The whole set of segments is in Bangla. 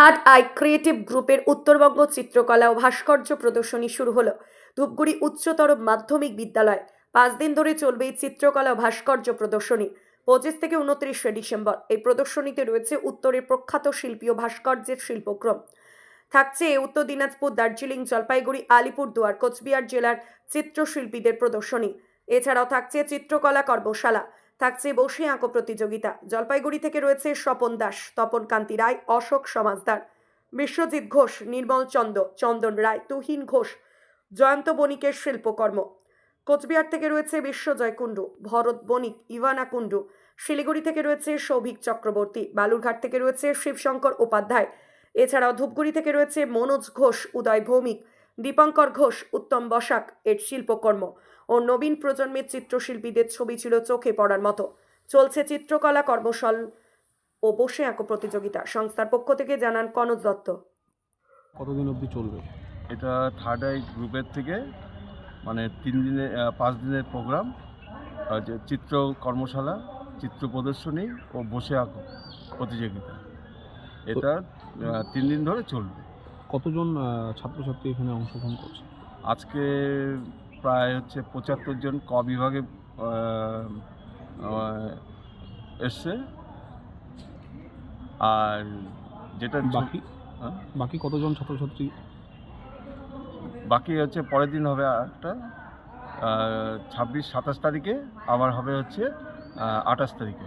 থার্ড আই ক্রিয়েটিভ গ্রুপের উত্তরবঙ্গ চিত্রকলা ও ভাস্কর্য প্রদর্শনী শুরু হলো। ধূপগুড়ি উচ্চতর মাধ্যমিক বিদ্যালয়। পাঁচ দিন ধরে চলবে এই চিত্রকলা ও ভাস্কর্য প্রদর্শনী, পঁচিশ থেকে উনত্রিশে ডিসেম্বর। এই প্রদর্শনীতে রয়েছে উত্তরের প্রখ্যাত শিল্পী ও ভাস্কর্যের শিল্পক্রম। থাকছে উত্তর দিনাজপুর, দার্জিলিং, জলপাইগুড়ি, আলিপুরদুয়ার, কোচবিহার জেলার চিত্রশিল্পীদের প্রদর্শনী। এছাড়াও থাকছে চিত্রকলা কর্মশালা। থাকছে বসে আঁকো প্রতিযোগিতা। জলপাইগুড়ি থেকে রয়েছে স্বপন দাস, তপন কান্তি রায়, অশোক সমাজদার, বিশ্বজিৎ ঘোষ, নির্মল চন্দ, চন্দন রায়, তুহিন ঘোষ, জয়ন্ত বণিকের শিল্পকর্ম। কোচবিহার থেকে রয়েছে বিশ্বজয় কুণ্ডু, ভরত বণিক, ইভানা কুণ্ডু, শিলিগুড়ি থেকে রয়েছে সৌভিক চক্রবর্তী, বালুরঘাট থেকে রয়েছে শিবশঙ্কর উপাধ্যায়। এছাড়াও ধূপগুড়ি থেকে রয়েছে মনোজ ঘোষ, উদয় ভৌমিক দীপঙ্কর ঘোষ উত্তম বসাক এর শিল্পকর্ম ও নবীন প্রজন্মের চিত্রশিল্পীদের ছবি ছিল চোখে পড়ার মতো। চলছে চিত্রকলা কর্মশাল ও বসে আঁকো প্রতিযোগিতা। সংস্থার পক্ষ থেকে জানান কনজ দত্ত। কতদিন অবধি চলবে? এটা থার্ড আই গ্রুপের থেকে মানে তিন দিনে পাঁচ দিনের প্রোগ্রাম যে চিত্র কর্মশালা চিত্র প্রদর্শনী ও বসে আঁকো প্রতিযোগিতা। এটা তিন দিন ধরে চলবে। কতজন ছাত্রছাত্রী এখানে অংশগ্রহণ করছে? আজকে প্রায় হচ্ছে পঁচাত্তর জন ক বিভাগে এসছে। আর যেটা বাকি? হ্যাঁ? বাকি কতজন ছাত্রছাত্রী? বাকি হচ্ছে পরের দিন হবে একটা ছাব্বিশ সাতাশ তারিখে আবার হবে হচ্ছে আঠাশ তারিখে।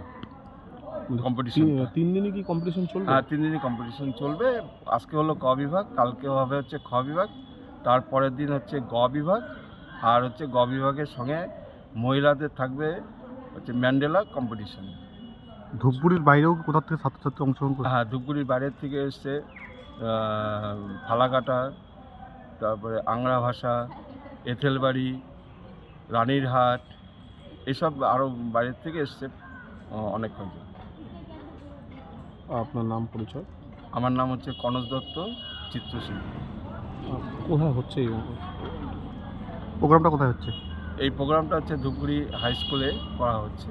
তিন-। দিনে কি কম্পিটিশন চলবে? হ্যাঁ তিন দিনই কম্পিটিশন চলবে। আজকে হলো ক বিভাগ কালকে হবে হচ্ছে খ বিভাগ তারপরের দিন হচ্ছে গ বিভাগ আর হচ্ছে গ বিভাগের সঙ্গে মহিলাদের থাকবে হচ্ছে ম্যান্ডেলা কম্পিটিশন ধূপগুড়ির বাইরেও কোথা থেকে ছাত্রছাত্রী অংশগ্রহণ করছে? হ্যাঁ ধূপগুড়ির বাইরের থেকে এসছে ফালাকাটা তারপরে আংরা ভাষা এথেলবাড়ি রানীরহাট এসব আরও বাইরের থেকে এসছে অনেক কয়েকজন আপনার নাম পরিচয়? আমার নাম হচ্ছে কনজ দত্ত চিত্রশিল্পী। কোথায় হচ্ছে এই প্রোগ্রামটা কোথায় হচ্ছে? এই প্রোগ্রামটা হচ্ছে ধূপগুড়ি হাই স্কুলে করা হচ্ছে।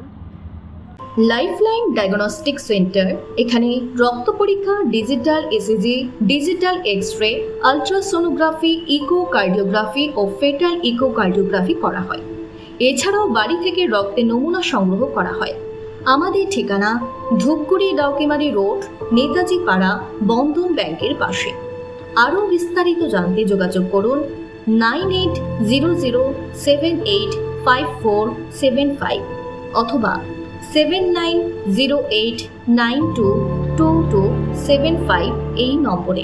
লাইফলাইন ডায়াগনস্টিক সেন্টার এখানে রক্ত পরীক্ষা digital ECG digital X-ray ultrasonography echocardiography ও ফেটাল ইকোকার্ডিওগ্রাফি করা হয়। এছাড়াও বাড়ি থেকে রক্তের নমুনা সংগ্রহ করা হয়। আমাদের ঠিকানা ধূপগুড়ি ডাউকিমারি রোড, নেতাজি পাড়া, বন্ধন ব্যাংকের পাশে। আরও বিস্তারিত জানতে যোগাযোগ করুন nine eight zero zero seven eight five four seven five অথবা seven nine zero eight nine two two two seven five এই নম্বরে।